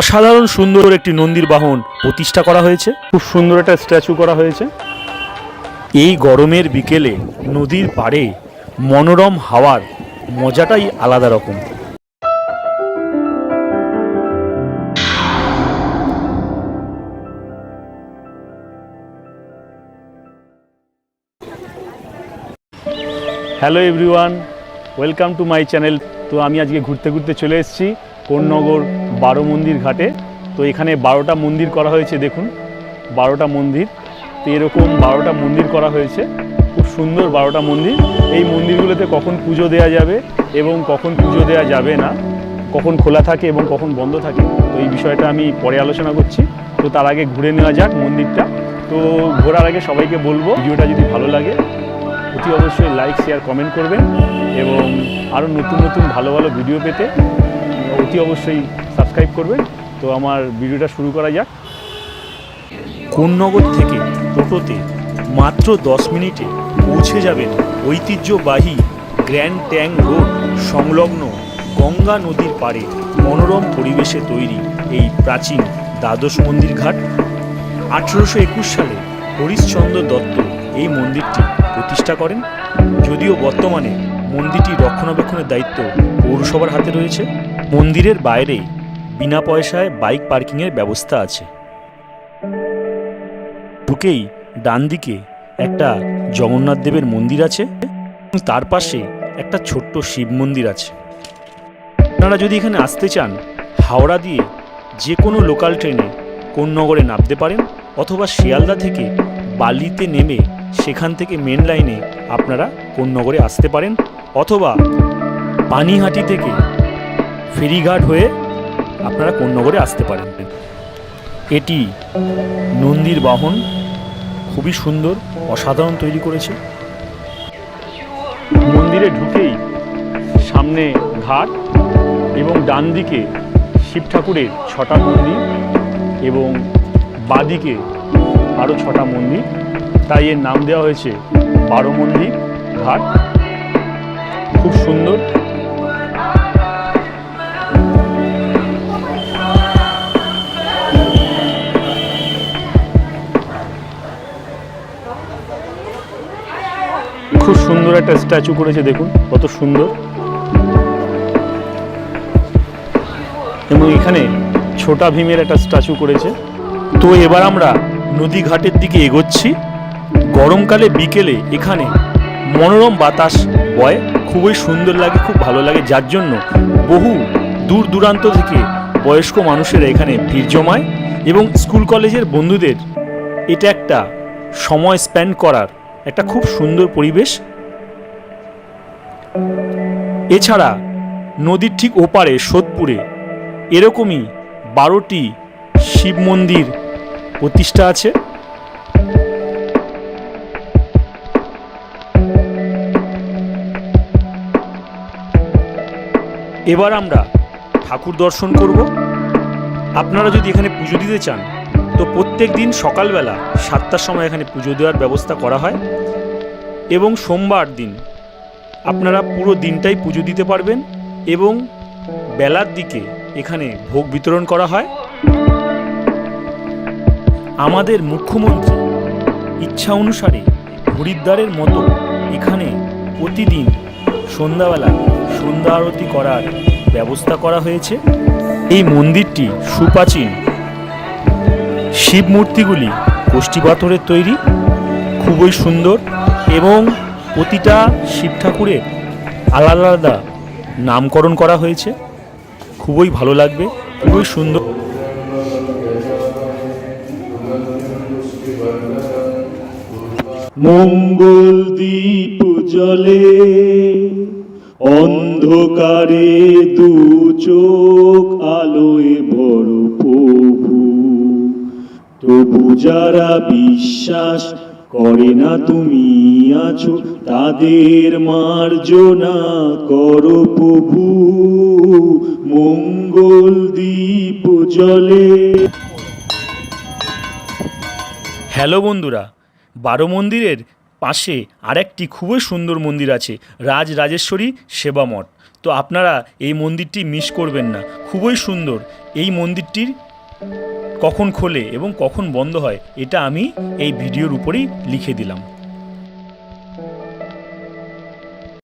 অসাধারণ সুন্দর একটি নন্দীর বাহন প্রতিষ্ঠা করা হয়েছে। খুব সুন্দর একটা স্ট্যাচু করা হয়েছে। এই গরমের বিকেলে নদীর পাড়ে মনোরম হাওয়ার মজাটাই আলাদা রকম। Hello everyone welcome to my channel তো আমি আজকে ঘুরতে ঘুরতে চলে এসেছি। কোন্নগর বারো মন্দির ঘাটে। তো এখানে বারোটা মন্দির করা হয়েছে, দেখুন। বারোটা মন্দির। তো এরকম বারোটা মন্দির করা হয়েছে। খুব সুন্দর বারোটা মন্দির। এই মন্দিরগুলোতে কখন পুজো দেওয়া যাবে এবং কখন পুজো দেওয়া যাবে না, কখন খোলা থাকে এবং কখন বন্ধ থাকে, তো এই বিষয়টা আমি পরে আলোচনা করছি। তো তার আগে ঘুরে নেওয়া যাক মন্দিরটা। তো ঘোরার আগে সবাইকে বলব, ভিডিওটা যদি ভালো লাগে, অতি অবশ্যই লাইক শেয়ার কমেন্ট করবেন এবং আরও নতুন নতুন ভালো ভালো ভিডিও পেতে অতি অবশ্যই সাবস্ক্রাইব করবেন। তো আমার ভিডিওটা শুরু করা যাক। কোন্নগর থেকে টোটোতে মাত্র দশ মিনিটে পৌঁছে যাবেন ঐতিহ্যবাহী গ্র্যান্ড ট্যাং রোড সংলগ্ন গঙ্গা নদীর পাড়ে মনোরম পরিবেশে তৈরি এই প্রাচীন দ্বাদশ মন্দির ঘাট। আঠেরোশো একুশ সালে হরিশ্চন্দ্র দত্ত এই মন্দিরটি প্রতিষ্ঠা করেন। যদিও বর্তমানে মন্দিরটি রক্ষণাবেক্ষণের দায়িত্ব পৌরসভার হাতে রয়েছে। মন্দিরের বাইরে বিনা পয়সায় বাইক পার্কিংয়ের ব্যবস্থা আছে। ঢুকেই ডান দিকে একটা জগন্নাথ দেবের মন্দির আছে এবং তার পাশে একটা ছোট্ট শিব মন্দির আছে। আপনারা যদি এখানে আসতে চান, হাওড়া দিয়ে যে কোনো লোকাল ট্রেনে কোন নগরে নামতে পারেন অথবা শিয়ালদা থেকে বালিতে নেমে সেখান থেকে মেন লাইনে আপনারা কোন নগরে আসতে পারেন। অথবা পানিহাটি থেকে ফেরিঘাট হয়ে আপনারা কোন নগরে আসতে পারেন। এটি নন্দীর বাহন, খুবই সুন্দর, অসাধারণ তৈরি করেছে। মন্দিরে ঢুকেই সামনে ঘাট এবং ডান দিকে শিব ঠাকুরের ছটা মন্দির এবং বাদিকে আরও ছটা মন্দির। তাই এর নাম দেওয়া হয়েছে বারো মন্দির ঘাট। খুব সুন্দর। খুব সুন্দর একটা স্ট্যাচু করেছে, দেখুন, কত সুন্দর। এবং এখানে ছোটা ভীমের একটা স্ট্যাচু করেছে। তো এবার আমরা নদী ঘাটের দিকে এগোচ্ছি। গরমকালে বিকেলে এখানে মনোরম বাতাস। বয়, খুবই সুন্দর লাগে, খুব ভালো লাগে। যার জন্য বহু দূর দূরান্ত থেকে বয়স্ক মানুষেরা এখানে ভিড় জমায় এবং স্কুল কলেজের বন্ধুদের এটা একটা সময় স্পেন্ড করার একটা খুব সুন্দর পরিবেশ। এছাড়া নদীর ঠিক ওপারে সোদপুরে এরকমই বারোটি শিব মন্দির প্রতিষ্ঠা আছে। এবার আমরা ঠাকুর দর্শন করব। আপনারা যদি এখানে পুজো দিতে চান, তো প্রত্যেক দিন সকালবেলা সাতটার সময় এখানে পুজো দেওয়ার ব্যবস্থা করা হয় এবং সোমবার দিন আপনারা পুরো দিনটাই পুজো দিতে পারবেন এবং বেলার দিকে এখানে ভোগ বিতরণ করা হয়। আমাদের মুখ্যমন্ত্রী ইচ্ছা অনুসারে হরিদ্বারের মতো এখানে প্রতিদিন সন্ধ্যাবেলা সন্ধ্যা আরতি করার ব্যবস্থা করা হয়েছে। এই মন্দিরটি সুপ্রাচীন। শিব মূর্তিগুলি কোষ্ঠী পাথরের তৈরি, খুবই সুন্দর এবং প্রতিটা শিব ঠাকুরের আলাদা আলাদা নামকরণ করা হয়েছে। খুবই ভালো লাগবে, খুবই সুন্দর। মঙ্গল দীপ জলে অন্ধকারে দু চোখ আলোয় বড় প্রভু। তবু যারা বিশ্বাস করে না তুমি আছো, তাদের মার্জনা করো প্রভু। মঙ্গল দীপ জলে। হ্যালো বন্ধুরা, বারো মন্দিরের পাশে আরেকটি খুবই সুন্দর মন্দির আছে রাজ রাজেশ্বরী সেবা মঠ তো আপনারা এই মন্দিরটি মিস করবেন না, খুবই সুন্দর। এই মন্দিরটির কখন খোলে এবং কখন বন্ধ হয়, এটা আমি এই ভিডিওর উপরেই লিখে দিলাম।